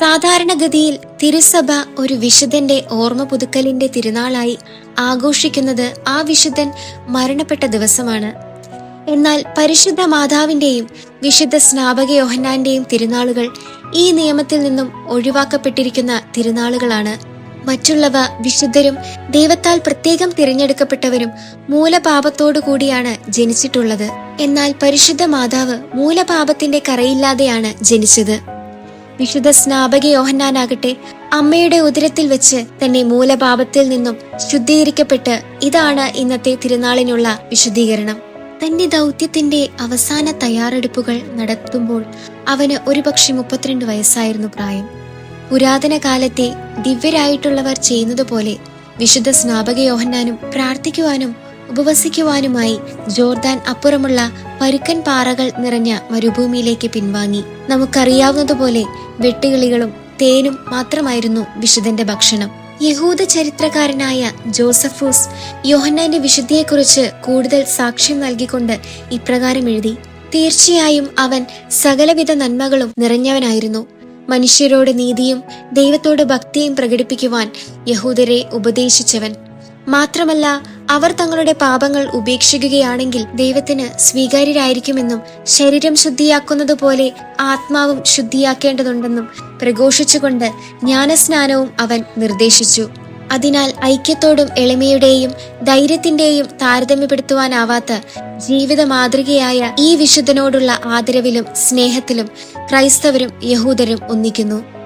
സാധാരണഗതിയിൽ തിരുസഭ ഒരു വിശുദ്ധന്റെ ഓർമ്മ പുതുക്കലിന്റെ തിരുനാളായി ആഘോഷിക്കുന്നത് ആ വിശുദ്ധൻ മരണപ്പെട്ട ദിവസമാണ്. എന്നാൽ പരിശുദ്ധ മാതാവിന്റെയും വിശുദ്ധ സ്നാപക യോഹന്നാന്റെയും തിരുനാളുകൾ ഈ നിയമത്തിൽ നിന്നും ഒഴിവാക്കപ്പെട്ടിരിക്കുന്ന തിരുനാളുകളാണ്. മറ്റുള്ളവ വിശുദ്ധരും ദൈവത്താൽ പ്രത്യേകം തിരഞ്ഞെടുക്കപ്പെട്ടവരും മൂലപാപത്തോടു കൂടിയാണ് ജനിച്ചിട്ടുള്ളത്. എന്നാൽ പരിശുദ്ധ മാതാവ് മൂലപാപത്തിന്റെ കറയില്ലാതെയാണ് ജനിച്ചത്. വിശുദ്ധ സ്നാപക യോഹന്നാനാകട്ടെ അമ്മയുടെ ഉദരത്തിൽ വെച്ച് തന്നെ മൂലപാപത്തിൽ നിന്നും ശുദ്ധീകരിക്കപ്പെട്ട് ഇതാണ് ഇന്നത്തെ തിരുനാളിനുള്ള വിശുദ്ധീകരണം. തന്റെ ദൗത്യത്തിന്റെ അവസാന തയ്യാറെടുപ്പുകൾ നടത്തുമ്പോൾ അവന് ഒരുപക്ഷെ മുപ്പത്തിരണ്ട് വയസ്സായിരുന്നു പ്രായം. പുരാതന കാലത്തെ ദിവ്യരായിട്ടുള്ളവർ ചെയ്യുന്നത് പോലെ വിശുദ്ധ സ്നാപക യോഹന്നാനും പ്രാർത്ഥിക്കുവാനും ഉപവസിക്കുവാനുമായി ജോർദാൻ അപ്പുറമുള്ള പരുക്കൻ പാറകൾ നിറഞ്ഞ മരുഭൂമിയിലേക്ക് പിൻവാങ്ങി. നമുക്കറിയാവുന്നതുപോലെ വെട്ടുകിളികളും തേനും മാത്രമായിരുന്നു വിശുദ്ധന്റെ ഭക്ഷണം. യഹൂദ ചരിത്രകാരനായ ജോസഫൂസ് യോഹന്നാന്റെ വിശുദ്ധിയെക്കുറിച്ച് കൂടുതൽ സാക്ഷ്യം നൽകിക്കൊണ്ട് ഇപ്രകാരം എഴുതി തീർച്ചയായും അവൻ സകലവിധ നന്മകളും നിറഞ്ഞവനായിരുന്നു. മനുഷ്യരോട് നീതിയും ദൈവത്തോട് ഭക്തിയും പ്രകടിപ്പിക്കുവാൻ യഹൂദരെ ഉപദേശിച്ചവൻ. മാത്രമല്ല അവർ തങ്ങളുടെ പാപങ്ങൾ ഉപേക്ഷിക്കുകയാണെങ്കിൽ ദൈവത്തിന് സ്വീകാര്യരായിരിക്കുമെന്നും ശരീരം ശുദ്ധിയാക്കുന്നത് പോലെ ആത്മാവും ശുദ്ധിയാക്കേണ്ടതുണ്ടെന്നും പ്രഘോഷിച്ചുകൊണ്ട് ജ്ഞാനസ്നാനവും അവൻ നിർദ്ദേശിച്ചു. അതിനാൽ ഐക്യത്തോടും എളിമയുടെയും ധൈര്യത്തിന്റെയും താരതമ്യപ്പെടുത്തുവാനാവാത്ത ജീവിത മാതൃകയായ ഈ വിശുദ്ധനോടുള്ള ആദരവിലും സ്നേഹത്തിലും ക്രൈസ്തവരും യഹൂദരും ഒന്നിക്കുന്നു.